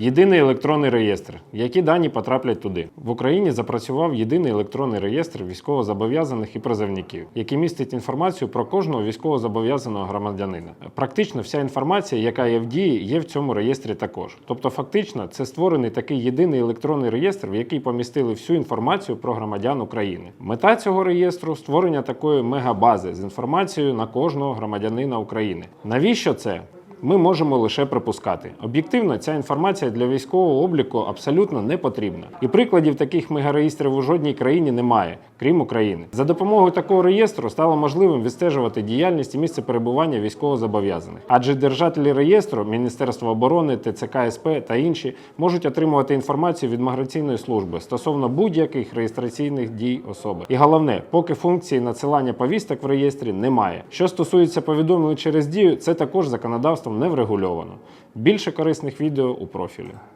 Єдиний електронний реєстр. Які дані потраплять туди? В Україні запрацював єдиний електронний реєстр військовозобов'язаних і призовників, який містить інформацію про кожного військовозобов'язаного громадянина. Практично вся інформація, яка є в дії, є в цьому реєстрі також. Тобто, фактично, це створений такий єдиний електронний реєстр, в який помістили всю інформацію про громадян України. Мета цього реєстру створення такої мегабази з інформацією на кожного громадянина України. Навіщо це? Ми можемо лише припускати. Об'єктивно, ця інформація для військового обліку абсолютно не потрібна. І прикладів таких мегареєстрів у жодній країні немає, крім України. За допомогою такого реєстру стало можливим відстежувати діяльність і місце перебування військовозобов'язаних. Адже держателі реєстру, Міністерство оборони, ТЦК СП та інші можуть отримувати інформацію від міграційної служби стосовно будь-яких реєстраційних дій особи. І головне, поки функції надсилання повісток в реєстрі немає. Що стосується повідомлень через дію, це також не врегульовано. Більше корисних відео у профілі.